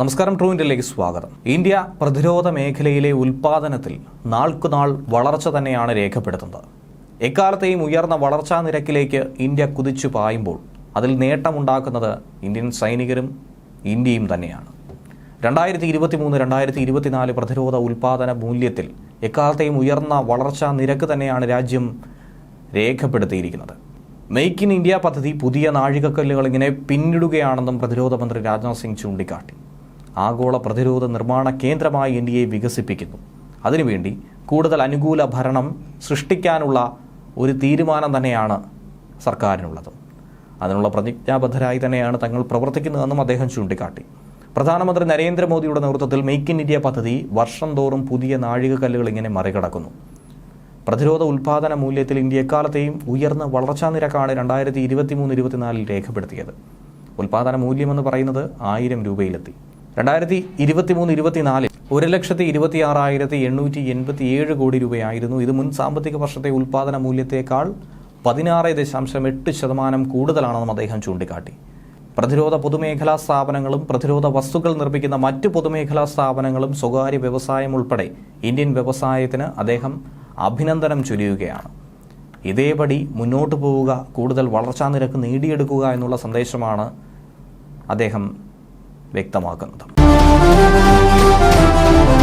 നമസ്കാരം ട്രൂ ഇന്ത്യയിലേക്ക് സ്വാഗതം. ഇന്ത്യ പ്രതിരോധ മേഖലയിലെ ഉൽപാദനത്തിൽ നാൾക്കുനാൾ വളർച്ച തന്നെയാണ് രേഖപ്പെടുത്തുന്നത്. എക്കാലത്തെയും ഉയർന്ന വളർച്ചാ നിരക്കിലേക്ക് ഇന്ത്യ കുതിച്ചു പായുമ്പോൾ അതിൽ നേട്ടമുണ്ടാക്കുന്നത് ഇന്ത്യൻ സൈനികരും ഇന്ത്യയും തന്നെയാണ്. രണ്ടായിരത്തി ഇരുപത്തി മൂന്ന് രണ്ടായിരത്തി ഇരുപത്തിനാല് പ്രതിരോധ ഉൽപാദന മൂല്യത്തിൽ എക്കാലത്തെയും ഉയർന്ന വളർച്ചാ നിരക്ക് തന്നെയാണ് രാജ്യം രേഖപ്പെടുത്തിയിരിക്കുന്നത്. മെയ്ക്ക് ഇൻ ഇന്ത്യ പദ്ധതി പുതിയ നാഴികക്കല്ലുകൾ ഇങ്ങനെ പിന്നിടുകയാണെന്നും പ്രതിരോധ മന്ത്രി രാജ്നാഥ് സിംഗ് ചൂണ്ടിക്കാട്ടി. ആഗോള പ്രതിരോധ നിർമ്മാണ കേന്ദ്രമായി ഇന്ത്യയെ വികസിപ്പിക്കുന്നു. അതിനുവേണ്ടി കൂടുതൽ അനുകൂല ഭരണം സൃഷ്ടിക്കാനുള്ള ഒരു തീരുമാനം തന്നെയാണ് സർക്കാരിനുള്ളത്. അതിനുള്ള പ്രതിജ്ഞാബദ്ധരായി തന്നെയാണ് തങ്ങൾ പ്രവർത്തിക്കുന്നതെന്നും അദ്ദേഹം ചൂണ്ടിക്കാട്ടി. പ്രധാനമന്ത്രി നരേന്ദ്രമോദിയുടെ നേതൃത്വത്തിൽ മെയ്ക്ക് ഇൻ ഇന്ത്യ പദ്ധതി വർഷം തോറും പുതിയ നാഴികക്കല്ലുകൾ ഇങ്ങനെ മറികടക്കുന്നു. പ്രതിരോധ ഉൽപാദന മൂല്യത്തിൽ ഇന്ത്യ എക്കാലത്തെയും ഉയർന്ന വളർച്ചാ നിരക്കാണ് രണ്ടായിരത്തി ഇരുപത്തി മൂന്ന് ഇരുപത്തിനാലിൽ രേഖപ്പെടുത്തിയത്. ഉൽപാദന മൂല്യമെന്ന് പറയുന്നത് ആയിരം രൂപയിലെത്തി. രണ്ടായിരത്തി ഇരുപത്തി മൂന്ന് ഇരുപത്തിനാലിൽ ഒരു ലക്ഷത്തി ഇരുപത്തി ആറായിരത്തി എണ്ണൂറ്റി എൺപത്തി ഏഴ് കോടി രൂപയായിരുന്നു. ഇത് മുൻ സാമ്പത്തിക വർഷത്തെ ഉൽപാദന മൂല്യത്തേക്കാൾ പതിനാറ് ദശാംശം എട്ട് ശതമാനം കൂടുതലാണെന്നും അദ്ദേഹം ചൂണ്ടിക്കാട്ടി. പ്രതിരോധ പൊതുമേഖലാ സ്ഥാപനങ്ങളും പ്രതിരോധ വസ്തുക്കൾ നിർമ്മിക്കുന്ന മറ്റ് പൊതുമേഖലാ സ്ഥാപനങ്ങളും സ്വകാര്യ വ്യവസായം ഉൾപ്പെടെ ഇന്ത്യൻ വ്യവസായത്തിന് അദ്ദേഹം അഭിനന്ദനം ചൊരിയുകയാണ്. ഇതേപടി മുന്നോട്ട് പോവുക കൂടുതൽ വളർച്ചാ നിരക്ക് നേടിയെടുക്കുക എന്നുള്ള സന്ദേശമാണ് അദ്ദേഹം വ്യക്തമാക്കുന്നത്. Thank you.